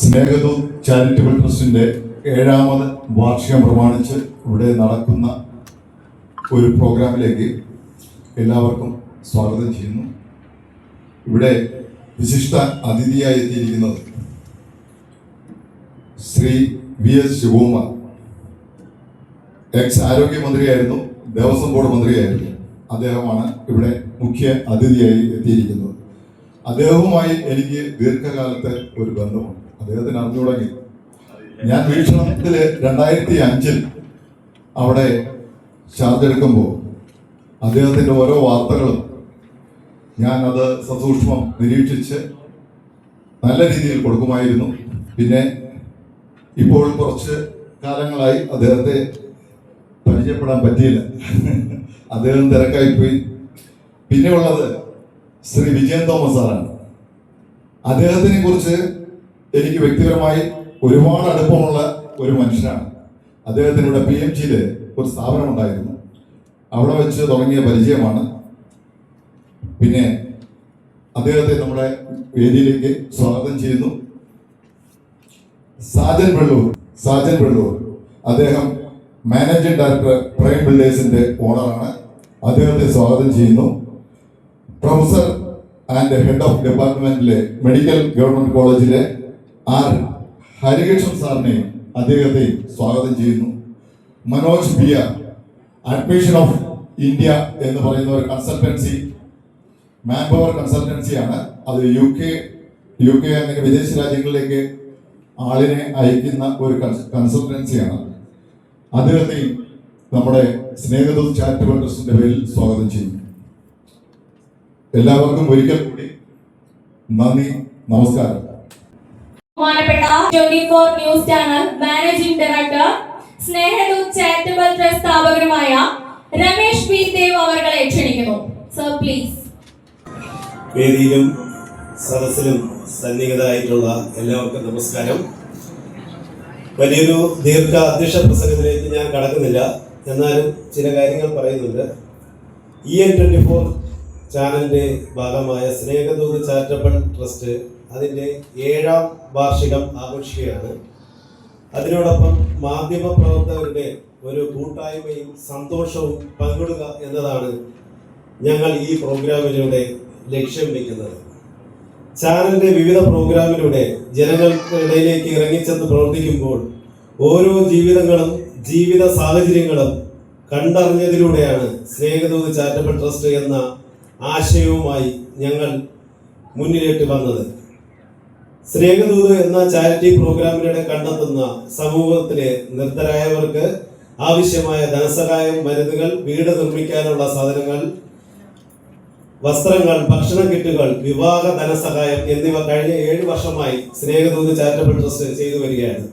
Snehadooth charitable ട്രസ്റ്റിന്റെ ഏഴാമത് വാർഷികം പ്രമാണിച്ച് ഇവിടെ നടക്കുന്ന ഒരു പ്രോഗ്രാമിലേക്ക് എല്ലാവർക്കും സ്വാഗതം ചെയ്യുന്നു. ഇവിടെ വിശിഷ്ട അതിഥിയായി എത്തിയിരിക്കുന്നത് Shri V S Sivakumar. Ex ആരോഗ്യമന്ത്രിയായിരുന്നു Devaswom board മന്ത്രിയായിരുന്നു. അദ്ദേഹമാണ് ഇവിടെ മുഖ്യ അതിഥിയായി എത്തിയിരിക്കുന്നത്. അദ്ദേഹവുമായി എനിക്ക് ദീർഘകാലത്തെ ഒരു ബന്ധമുണ്ട്. അദ്ദേഹത്തിന് അറിഞ്ഞുടങ്ങി ഞാൻ വീക്ഷണത്തിൽ രണ്ടായിരത്തി അഞ്ചിൽ അവിടെ ചാർജ് എടുക്കുമ്പോൾ അദ്ദേഹത്തിന്റെ ഓരോ വാർത്തകളും ഞാൻ അത് സസൂക്ഷ്മം നിരീക്ഷിച്ച് നല്ല രീതിയിൽ കൊടുക്കുമായിരുന്നു. പിന്നെ ഇപ്പോൾ കുറച്ച് കാലങ്ങളായി അദ്ദേഹത്തെ പരിചയപ്പെടാൻ പറ്റിയില്ല. അദ്ദേഹം തിരക്കായി പോയി പിന്നെ ഉള്ളത് ശ്രീ വിജയൻ തോമസ് സാറാണ് അദ്ദേഹത്തിനെ കുറിച്ച് എനിക്ക് വ്യക്തിപരമായി ഒരുപാട് അടുപ്പമുള്ള ഒരു മനുഷ്യനാണ്. അദ്ദേഹത്തിന് ഇവിടെ പി എം ജിയിൽ ഒരു സ്ഥാപനം ഉണ്ടായിരുന്നു അവിടെ വെച്ച് തുടങ്ങിയ പരിചയമാണ്. പിന്നെ അദ്ദേഹത്തെ നമ്മുടെ വേദിയിലേക്ക് സ്വാഗതം ചെയ്യുന്നു. സാജൻ വെള്ളൂർ സാജൻ വെള്ളൂർ. അദ്ദേഹം മാനേജിംഗ് ഡയറക്ടർ പ്രൈം ബിൽഡേഴ്സിന്റെ ഓണറാണ്. അദ്ദേഹത്തെ സ്വാഗതം ചെയ്യുന്നു. പ്രൊഫസർ ആൻഡ് ഹെഡ് ഓഫ് ഡിപ്പാർട്ട്മെന്റിലെ മെഡിക്കൽ ഗവൺമെന്റ് കോളേജിലെ ആർ ഹരികൃഷ്ണൻ സാറിനെയും അദ്ദേഹത്തെയും സ്വാഗതം ചെയ്യുന്നു. മനോജ് ബിയ അഡ്മിഷൻ ഓഫ് ഇന്ത്യ എന്ന് പറയുന്ന ഒരു കൺസൾട്ടൻസി മാൻ പവർ കൺസൾട്ടൻസിയാണ്. അത് യു കെ യു കെ അങ്ങനെ വിദേശ രാജ്യങ്ങളിലേക്ക് ആളിനെ അയക്കുന്ന ഒരു കൺസൾട്ടൻസിയാണ്. അദ്ദേഹത്തെയും നമ്മുടെ സ്നേഹദൂത് ചാരിറ്റബിൾ ട്രസ്റ്റിന്റെ പേരിൽ സ്വാഗതം ചെയ്യുന്നു. എല്ലാവർക്കും ഒരിക്കൽ കൂടി നന്ദി നമസ്കാരം. ബഹുമാനപ്പെട്ട twenty four news channel managing director Snehadooth charitable trust സ്ഥാപകരുമായ Ramesh P. Dev അവർകളെ ക്ഷണിക്കുന്നു. സർ പ്ലീസ് വേദിയിലും സദസ്സിലും സന്നിഹിതരായിട്ടുള്ള എല്ലാവർക്കും നമസ്കാരം. വലിയൊരു ദീർഘ അധ്യക്ഷ പ്രസംഗത്തിലേക്ക് ഞാൻ കടക്കുന്നില്ല. എന്നാലും ചില കാര്യങ്ങൾ പറയുന്നുണ്ട്. ഇ എൻ ട്വന്റി ഫോർ ചാനലിന്റെ ഭാഗമായ സ്നേഹദൂർ ചാരിറ്റബിൾ ട്രസ്റ്റ് അതിന്റെ ഏഴാം വാർഷികം ആഘോഷിക്കുകയാണ്. അതിനോടൊപ്പം മാധ്യമ പ്രവർത്തകരുടെ ഒരു കൂട്ടായ്മയും സന്തോഷവും പങ്കിടുക എന്നതാണ് ഞങ്ങൾ ഈ പ്രോഗ്രാമിലൂടെ ലക്ഷ്യം വയ്ക്കുന്നത് ചാനലിന്റെ വിവിധ പ്രോഗ്രാമിലൂടെ ജനങ്ങൾക്കിടയിലേക്ക് ഇറങ്ങിച്ചെന്ന് പ്രവർത്തിക്കുമ്പോൾ ഓരോ ജീവിതങ്ങളും ജീവിത സാഹചര്യങ്ങളും കണ്ടറിഞ്ഞതിലൂടെയാണ് സ്നേഹദൂത് ചാരിറ്റബിൾ ട്രസ്റ്റ് എന്ന ആശയവുമായി ഞങ്ങൾ മുന്നിലേട്ട് വന്നത്. സ്നേഹദൂത് എന്ന ചാരിറ്റി പ്രോഗ്രാമിലൂടെ കണ്ടെത്തുന്ന സമൂഹത്തിലെ നിർദ്ധരായവർക്ക് ആവശ്യമായ ധനസഹായം മരുന്നുകൾ വീട് നിർമ്മിക്കാനുള്ള സാധനങ്ങൾ വസ്ത്രങ്ങൾ ഭക്ഷണ കിറ്റുകൾ വിവാഹ ധനസഹായം എന്നിവ കഴിഞ്ഞ ഏഴ് വർഷമായി സ്നേഹദൂത് ചാരിറ്റബിൾ ട്രസ്റ്റ് ചെയ്തു വരികയാണ്.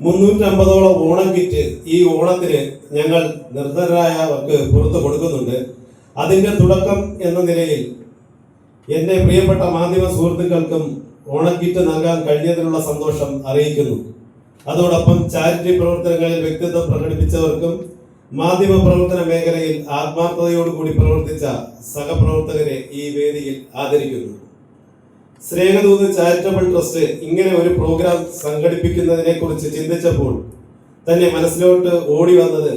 മുന്നൂറ്റമ്പതോളം ഓണം കിറ്റ് ഈ ഓണത്തിന് ഞങ്ങൾ നിർദ്ധരായവർക്ക് പുറത്തു കൊടുക്കുന്നുണ്ട്. അതിന്റെ തുടക്കം എന്ന നിലയിൽ എന്റെ പ്രിയപ്പെട്ട മാധ്യമ സുഹൃത്തുക്കൾക്കും ഓണക്കിറ്റ് നൽകാൻ കഴിഞ്ഞതിനുള്ള സന്തോഷം അറിയിക്കുന്നു. അതോടൊപ്പം ചാരിറ്റി പ്രവർത്തനങ്ങളിൽ വ്യക്തിത്വം പ്രകടിപ്പിച്ചവർക്കും മാധ്യമ പ്രവർത്തന മേഖലയിൽ ആത്മാർത്ഥതയോടുകൂടി പ്രവർത്തിച്ച സഹപ്രവർത്തകരെ ഈ വേദിയിൽ ആദരിക്കുന്നു. സ്നേഹദൂത് ചാരിറ്റബിൾ ട്രസ്റ്റ് ഇങ്ങനെ ഒരു പ്രോഗ്രാം സംഘടിപ്പിക്കുന്നതിനെ കുറിച്ച് ചിന്തിച്ചപ്പോൾ തന്നെ മനസ്സിലോട്ട് ഓടി വന്നത്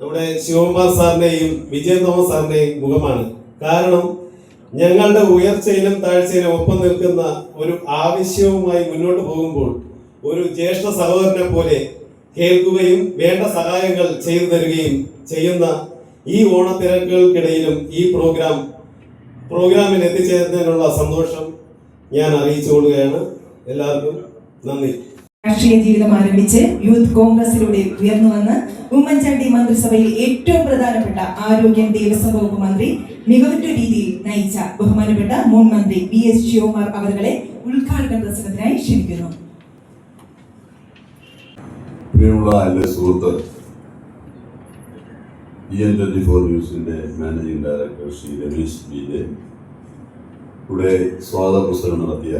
നമ്മുടെ ശിവകുമാർ സാറിന്റെയും വിജയ തോമസ് സാറിന്റെയും മുഖമാണ്. കാരണം ഞങ്ങളുടെ ഉയർച്ചയിലും താഴ്ചയിലും ഒപ്പം നിൽക്കുന്ന ഒരു ആവശ്യവുമായി മുന്നോട്ട് പോകുമ്പോൾ ഒരു ജ്യേഷ്ഠ സഹോദരനെ പോലെ കേൾക്കുകയും വേണ്ട സഹായങ്ങൾ ചെയ്തു തരികയും ചെയ്യുന്ന ഈ ഓണത്തിരക്കുകൾക്കിടയിലും ഈ പ്രോഗ്രാം പ്രോഗ്രാമിൽ എത്തിച്ചേരുന്നതിനുള്ള സന്തോഷം ഞാൻ അറിയിച്ചുകൊള്ളുകയാണ്. എല്ലാവർക്കും നന്ദി. രാഷ്ട്രീയ ജീവിതം ആരംഭിച്ച് യൂത്ത് കോൺഗ്രസിലൂടെ ഉയർന്നു വന്ന് ഉമ്മൻചാണ്ടി മന്ത്രിസഭയിൽ ഏറ്റവും പ്രധാനപ്പെട്ട ആരോഗ്യ ദേവസ്വം വകുപ്പ് മന്ത്രി മികവുറ്റ രീതിയിൽ നയിച്ച ബഹുമാനപ്പെട്ട മുൻ മന്ത്രി വി എസ് ശിവകുമാർ അവരുടെ ഉദ്ഘാടന പ്രസംഗത്തിനായി ക്ഷണിക്കുന്നു. പ്രിയമുള്ള ന്യൂസിന്റെ മാനേജിംഗ് ഡയറക്ടർ ശ്രീ രമേശ് ബിയിലെ ഇവിടെ സ്വാഗത പ്രസംഗം നടത്തിയ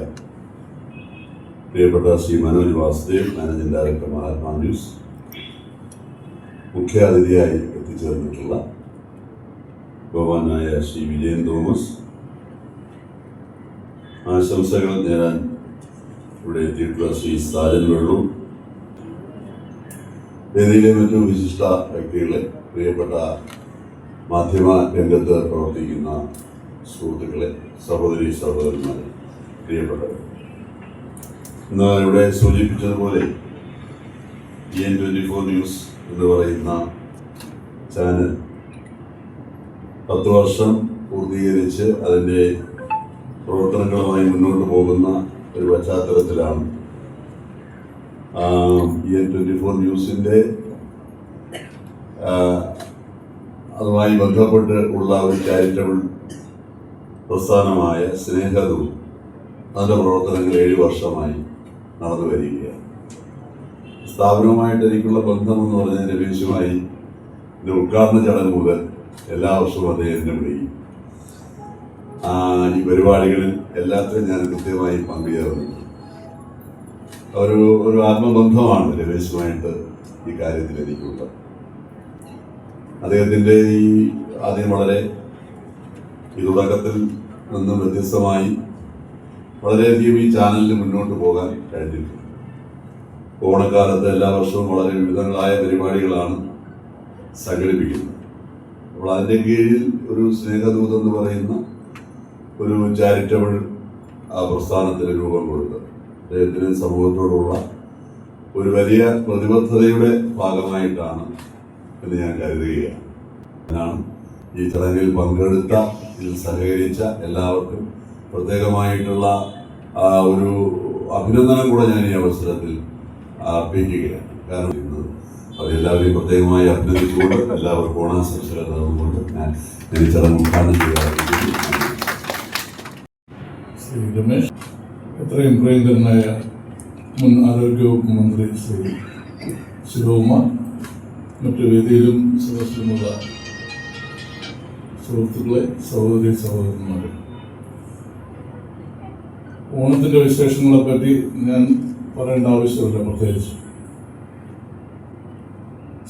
പ്രിയപ്പെട്ട Shri Manoj Vasudev managing director Mahatma news മുഖ്യാതിഥിയായി എത്തിച്ചേർന്നിട്ടുള്ള ബഹുമാനായ ശ്രീ വിജയൻ തോമസ് ആശംസകൾ നേരാൻ ഇവിടെ എത്തിയിട്ടുള്ള ശ്രീ സാജൻ വെള്ളു വേദിയിലെ മറ്റു വിശിഷ്ട വ്യക്തികളെ പ്രിയപ്പെട്ട മാധ്യമ രംഗത്ത് പ്രവർത്തിക്കുന്ന സുഹൃത്തുക്കളെ സഹോദരി സഹോദരന്മാരെ പ്രിയപ്പെട്ടവർ ഇന്ന് ഇവിടെ സൂചിപ്പിച്ചതുപോലെ G N twenty four news എന്ന് പറയുന്ന ചാനൽ പത്ത് വർഷം പൂർത്തീകരിച്ച് അതിന്റെ പ്രവർത്തനങ്ങളുമായി മുന്നോട്ട് പോകുന്ന ഒരു പശ്ചാത്തലത്തിലാണ്. ജി എൻ ട്വന്റി ഫോർ ന്യൂസിന്റെ അതുമായി ബന്ധപ്പെട്ട് ഉള്ള ഒരു ചാരിറ്റബിൾ പ്രസ്ഥാനമായ സ്നേഹദൂ അതിന്റെ പ്രവർത്തനങ്ങൾ ഏഴ് വർഷമായി. നടന്നു വരികയാണ് സ്ഥാപനവുമായിട്ട് എനിക്കുള്ള ബന്ധമെന്ന് പറഞ്ഞാൽ രമേശുമായി ഇതിന്റെ ഉദ്ഘാടന ചടങ്ങ് മുതൽ എല്ലാ വർഷവും അദ്ദേഹം എന്നെ വിളിക്കും ഈ പരിപാടികളിൽ എല്ലാത്തിലും ഞാൻ കൃത്യമായി പങ്കുചേർന്നു ഒരു ഒരു ആത്മബന്ധമാണ് രമേശുമായിട്ട് ഈ കാര്യത്തിൽ എനിക്കുള്ളത്. അദ്ദേഹത്തിന്റെ ഈ ആദ്യം വളരെ ഈ തുടക്കത്തിൽ നിന്നും വ്യത്യസ്തമായി വളരെയധികം ഈ ചാനലിൽ മുന്നോട്ട് പോകാൻ കഴിഞ്ഞിട്ടുണ്ട് ഓണക്കാലത്ത് എല്ലാ വർഷവും വളരെ വിവിധങ്ങളായ പരിപാടികളാണ് സംഘടിപ്പിക്കുന്നത്. അപ്പോൾ അതിന്റെ കീഴിൽ ഒരു സ്നേഹദൂത് എന്ന് പറയുന്ന ഒരു ചാരിറ്റബിൾ പ്രസ്ഥാനത്തിന് രൂപം കൊടുത്ത് അദ്ദേഹത്തിന് സമൂഹത്തോടുള്ള ഒരു വലിയ പ്രതിബദ്ധതയുടെ ഭാഗമായിട്ടാണ് എന്ന് ഞാൻ കരുതുകയാണ്. ഈ ചടങ്ങിൽ പങ്കെടുത്ത ഇതിൽ സഹകരിച്ച എല്ലാവർക്കും പ്രത്യേകമായിട്ടുള്ള ഒരു അഭിനന്ദനം കൂടെ ഞാൻ ഈ അവസരത്തിൽ അർപ്പിക്കുകയാണ്. കാരണം ഇന്ന് അവരെല്ലാവരെയും പ്രത്യേകമായി അഭിനന്ദിച്ചുകൊണ്ട് എല്ലാവർക്കും ഓണാശംസകൾ നേർന്നുകൊണ്ട് ഞാൻ ഈ ചടങ്ങ് ഉദ്ഘാടനം ചെയ്യാറുണ്ട് ശ്രീ രമേശ് എത്രയും പ്രിയങ്കരനായ മുൻ ആരോഗ്യവകുപ്പ് മന്ത്രി ശ്രീ ശിവകുമാർ മറ്റു വേദിയിലും സദസ്സിലുമുള്ള സുഹൃത്തുക്കളെ സഹോദരി സഹോദരന്മാരെ ഓണത്തിന്റെ വിശേഷങ്ങളെ പറ്റി ഞാൻ പറയേണ്ട ആവശ്യമില്ല പ്രത്യേകിച്ച്.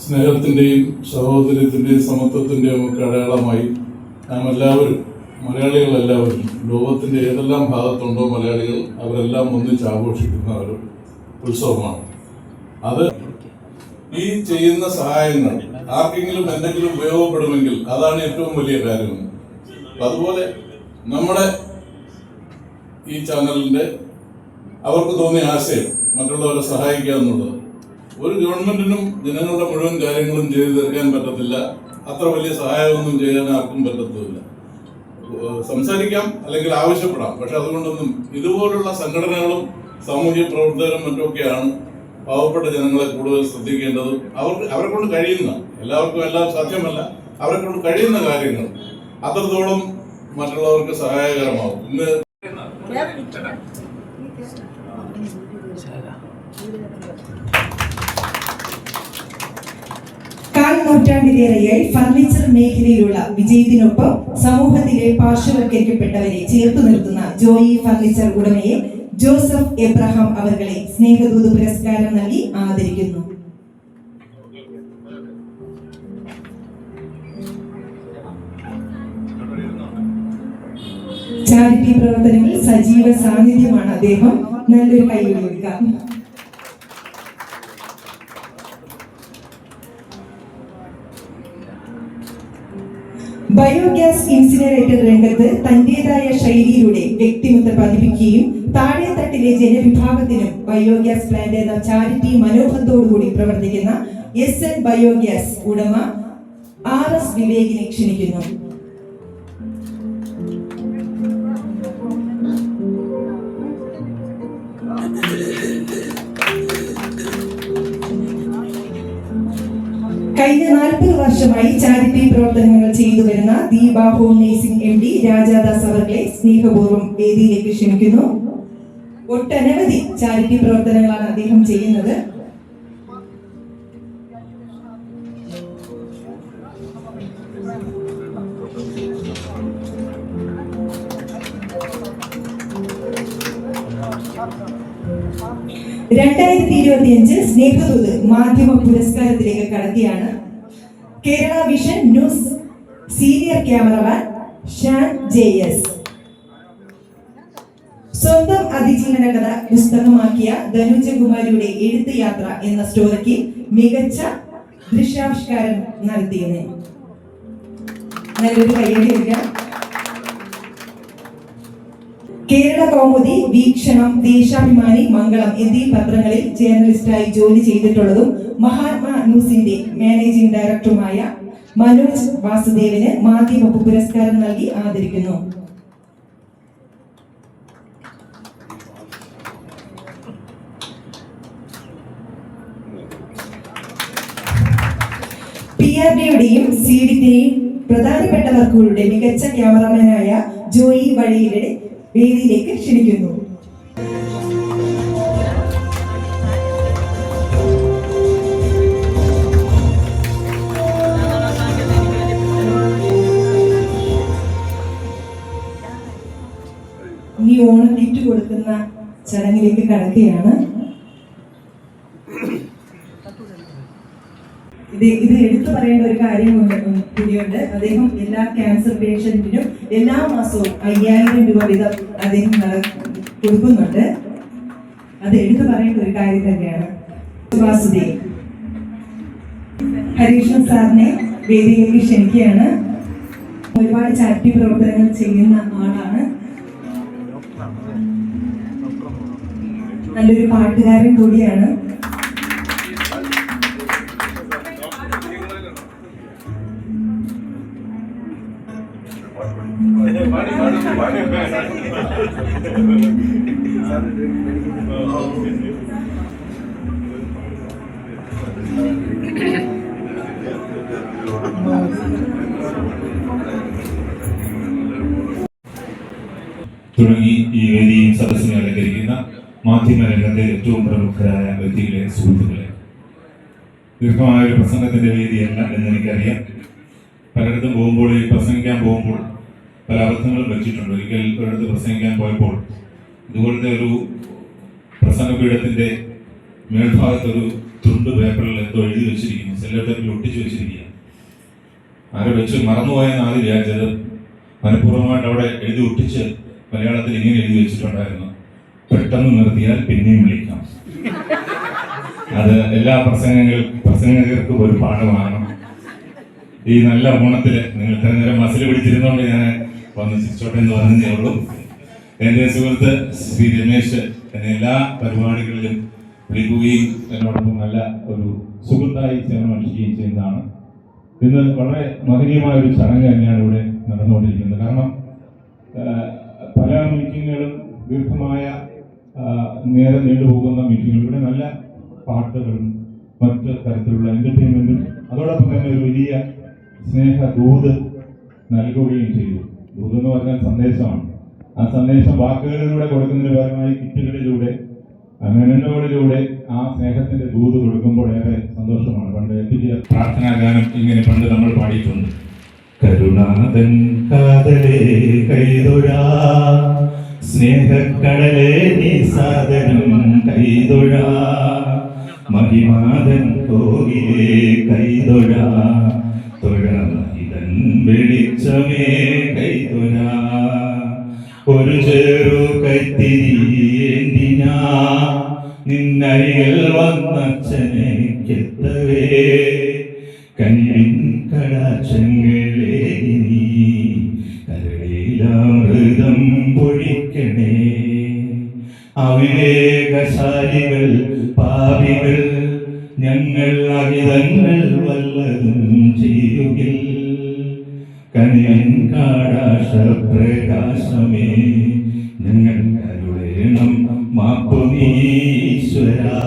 സ്നേഹത്തിന്റെയും സഹോദര്യത്തിന്റെയും സമത്വത്തിന്റെയും ഒക്കെ അടയാളമായി നാം എല്ലാവരും മലയാളികളെല്ലാവരും ലോകത്തിന്റെ ഏതെല്ലാം ഭാഗത്തുണ്ടോ മലയാളികൾ അവരെല്ലാം ഒന്നിച്ച് ആഘോഷിക്കുന്ന ഒരു ഉത്സവമാണ്. അത് ഈ ചെയ്യുന്ന സഹായങ്ങൾ ആർക്കെങ്കിലും എന്തെങ്കിലും ഉപയോഗപ്പെടുമെങ്കിൽ അതാണ് ഏറ്റവും വലിയ കാര്യം അതുപോലെ നമ്മുടെ ഈ ചാനലിന്റെ അവർക്ക് തോന്നിയ ആശയം മറ്റുള്ളവരെ സഹായിക്കുക എന്നുള്ളത് ഒരു ഗവൺമെന്റിനും ജനങ്ങളുടെ മുഴുവൻ കാര്യങ്ങളും ചെയ്തു തീർക്കാൻ പറ്റത്തില്ല. അത്ര വലിയ സഹായമൊന്നും ചെയ്യാൻ ആർക്കും പറ്റത്തില്ല സംസാരിക്കാം അല്ലെങ്കിൽ ആവശ്യപ്പെടാം. പക്ഷെ അതുകൊണ്ടൊന്നും ഇതുപോലുള്ള സംഘടനകളും സാമൂഹ്യ പ്രവർത്തകരും മറ്റുമൊക്കെയാണ് പാവപ്പെട്ട ജനങ്ങളെ കൂടുതൽ ശ്രദ്ധിക്കേണ്ടത്. അവർക്ക് അവരെ കൊണ്ട് കഴിയുന്ന എല്ലാവർക്കും എല്ലാം സാധ്യമല്ല അവരെ കൊണ്ട് കഴിയുന്ന കാര്യങ്ങൾ അത്രത്തോളം മറ്റുള്ളവർക്ക് സഹായകരമാവും. ഇന്ന് കാൽ നൂറ്റാണ്ടിലേറെയായി ഫർണിച്ചർ മേഖലയിലുള്ള വിജയത്തിനൊപ്പം സമൂഹത്തിലെ പാർശ്വവൽക്കരിക്കപ്പെട്ടവരെ ചേർത്തു നിർത്തുന്ന ജോയി ഫർണിച്ചർ ഉടമയെ ജോസഫ് എബ്രഹാം അവർകളെ സ്നേഹദൂത് പുരസ്കാരം നൽകി ആദരിക്കുന്നു. ചാരിറ്റി പ്രവർത്തനങ്ങളിൽ സജീവ സാന്നിധ്യമാണ് അദ്ദേഹം. നല്ലൊരു കൈ ബയോഗ്യാസ് ഇൻസിനറേറ്റർ രംഗത്ത് തന്റേതായ ശൈലിയിലൂടെ വ്യക്തിമുദ്ര പതിപ്പിക്കുകയും താഴെത്തട്ടിലെ ജനവിഭാഗത്തിനും ബയോഗ്യാസ് പ്ലാന്റ് എന്ന ചാരിറ്റി മനോഭത്തോടുകൂടി പ്രവർത്തിക്കുന്ന എസ് എൻ ബയോഗ്യാസ് ഉടമ ആർ എസ് വിവേകിനെ ക്ഷണിക്കുന്നു. കഴിഞ്ഞ നാൽപ്പത് വർഷമായി ചാരിറ്റി പ്രവർത്തനങ്ങൾ ചെയ്തു വരുന്ന Deepa home nursing M D Rajadas അവർകളെ സ്നേഹപൂർവം വേദിയിലേക്ക് ക്ഷണിക്കുന്നു. ഒട്ടനവധി ചാരിറ്റി പ്രവർത്തനങ്ങളാണ് അദ്ദേഹം ചെയ്യുന്നത്. രണ്ടായിരത്തി ഇരുപത്തി അഞ്ച് സ്നേഹദൂത് മാധ്യമ പുരസ്കാരത്തിലേക്ക് കടത്തിയാണ്. Kerala vision news senior cameraman Shan J S. സ്വന്തം അതിജീവന കഥ പുസ്തകമാക്കിയ ധനുജകുമാരിയുടെ എഴുത്ത് യാത്ര എന്ന സ്റ്റോറിക്ക് മികച്ച ദൃശ്യാവിഷ്കാരം നടത്തിയത് നല്ലൊരു കയ്യടി കേരള കൗമുദി വീക്ഷണം ദേശാഭിമാനി മംഗളം എന്നീ പത്രങ്ങളിൽ ജേർണലിസ്റ്റായി ജോലി ചെയ്തിട്ടുള്ളതും മഹാത്മാ ന്യൂസിന്റെ മാനേജിംഗ് ഡയറക്ടറുമായ മനോജ് വാസുദേവിന് മാധ്യമ പുരസ്കാരം നൽകി ആദരിക്കുന്നു. പി ആർ ഡിയുടെയും സി ഡിയുടെയും പ്രധാനപ്പെട്ടവർക്കുകളുടെ മികച്ച ക്യാമറമാനായ ജോയി വഴിയിലെ വേദിയിലേക്ക് ക്ഷണിക്കുന്നു. ഈ ഓണം കിറ്റ് കൊടുക്കുന്ന ചടങ്ങിലേക്ക് കടക്കുകയാണ്. ഇത് എടുത്തു പറയേണ്ട ഒരു കാര്യം കൂടിയുണ്ട്. അദ്ദേഹം എല്ലാ ക്യാൻസർ പേഷ്യന്റിനും എല്ലാ മാസവും അയ്യായിരം രൂപ വീതം അദ്ദേഹം കൊടുക്കുന്നുണ്ട്. അത് എടുത്തു പറയേണ്ട ഒരു കാര്യം തന്നെയാണ്. വാസുദേവ് ഹരീഷൻ സാറിനെ വേദിയിലേക്ക് ക്ഷണിക്കുകയാണ്. ഒരുപാട് ചാരിറ്റി പ്രവർത്തനങ്ങൾ ചെയ്യുന്ന ആളാണ്. നല്ലൊരു പാട്ടുകാരൻ കൂടിയാണ്. തുടങ്ങി ഈ വേദിയും സദസ്സിനെ അലങ്കരിക്കുന്ന മാധ്യമരംഗത്തെ ഏറ്റവും പ്രമുഖരായ വ്യക്തികളെ സുഹൃത്തുക്കളെ. ദീർഘമായ ഒരു പ്രസംഗത്തിന്റെ വേദിയല്ല എന്ന് എനിക്കറിയാം. പലയിടത്തും പോകുമ്പോൾ ഈ പ്രസംഗിക്കാൻ പോകുമ്പോൾ അബദ്ധങ്ങളും വെച്ചിട്ടുണ്ട്. ഒരിക്കൽ ഒരിടത്ത് പ്രസംഗിക്കാൻ പോയപ്പോൾ ഇതുപോലത്തെ ഒരു പ്രസംഗപീഠത്തിന്റെ മേൽഭാഗത്തൊരു തുണ്ട് പേപ്പറിൽ എന്തോ എഴുതി വെച്ചിരിക്കുന്നു. സെല്ലോ ടേപ്പിൽ ഒട്ടിച്ചു വെച്ചിരിക്കുക ആരെ വെച്ച് മറന്നുപോയെന്ന് ആദ്യം വിചാരിച്ചത് മനഃപൂർവമായിട്ട് അവിടെ എഴുതി ഒട്ടിച്ച് മലയാളത്തിൽ ഇങ്ങനെ എഴുതി വെച്ചിട്ടുണ്ടായിരുന്നു. പെട്ടെന്ന് നിർത്തിയാൽ പിന്നെയും വിളിക്കാം. അത് എല്ലാ പ്രസംഗങ്ങൾ പ്രസംഗകർക്കും ഒരു പാഠമാണ്. ഈ നല്ല ഓണത്തിൽ നിങ്ങൾ ഇത്ര നേരം മസിൽ പിടിച്ചിരുന്നോണ്ട് ഞാൻ വന്ന് ചിരിച്ചോട്ടെ എന്ന് പറഞ്ഞതേ ഉള്ളൂ എന്റെ സുഹൃത്ത് ശ്രീ രമേശ് എന്നെ എല്ലാ പരിപാടികളിലും വിളിക്കുകയും എന്നോടൊപ്പം നല്ല ഒരു സുഹൃത്തായി സേവനമനുഷ്ഠിക്കുകയും ചെയ്യുന്നതാണ്. ഇന്ന് വളരെ മഹനീയമായ ഒരു ചടങ്ങ് തന്നെയാണ് ഇവിടെ നടന്നുകൊണ്ടിരിക്കുന്നത്. കാരണം പല മീറ്റിങ്ങുകളും ദീർഘമായ നേരം നീണ്ടുപോകുന്ന മീറ്റിങ്ങുകൾ ഇവിടെ നല്ല പാട്ടുകളും മറ്റ് തരത്തിലുള്ള എന്റർടൈൻമെന്റും അതോടൊപ്പം തന്നെ ഒരു വലിയ സ്നേഹ ദൂത് നൽകുകയും ചെയ്തു. ദൂത് വരുന്ന സന്ദേശമാണ്. ആ സന്ദേശം വാക്കുകളിലൂടെ കൊടുക്കുന്നതിന് പകരമായി കിറ്റുകളിലൂടെ മെനനുകളിലൂടെ ആ സ്നേഹത്തിന്റെ ദൂത് കൊടുക്കുമ്പോൾ ഏറെ സന്തോഷമാണ്. പണ്ട് എത്തിയ പ്രാർത്ഥനാ ഗാനം ഇങ്ങനെ പണ്ട് നമ്മൾ പാടിയിട്ടുണ്ട്. കരുണാതൻ കാതലേ കൈതൊഴാ. സ്നേഹക്കടലേ നീ സാധനം കൈതൊഴാ. മഹിമാതൻ കോകിലേ കൈതൊഴാ. തൊഴാതൻ വെളിച്ചമേ കൈതുന. ഒരു ചെറു കൈത്തിരി നിന്നരികൾ വന്നച്ഛനെത്തവേ കണ്ണിൻ കടാക്ഷങ്ങളേ നീ കരളിലാമൃതം പൊഴിക്കണേ. അവിവേകശാലികൾ പാപികൾ ഞങ്ങൾ അഹിതങ്ങൾ വല്ലതും ചെയ്യുകിൽ നീശ്വര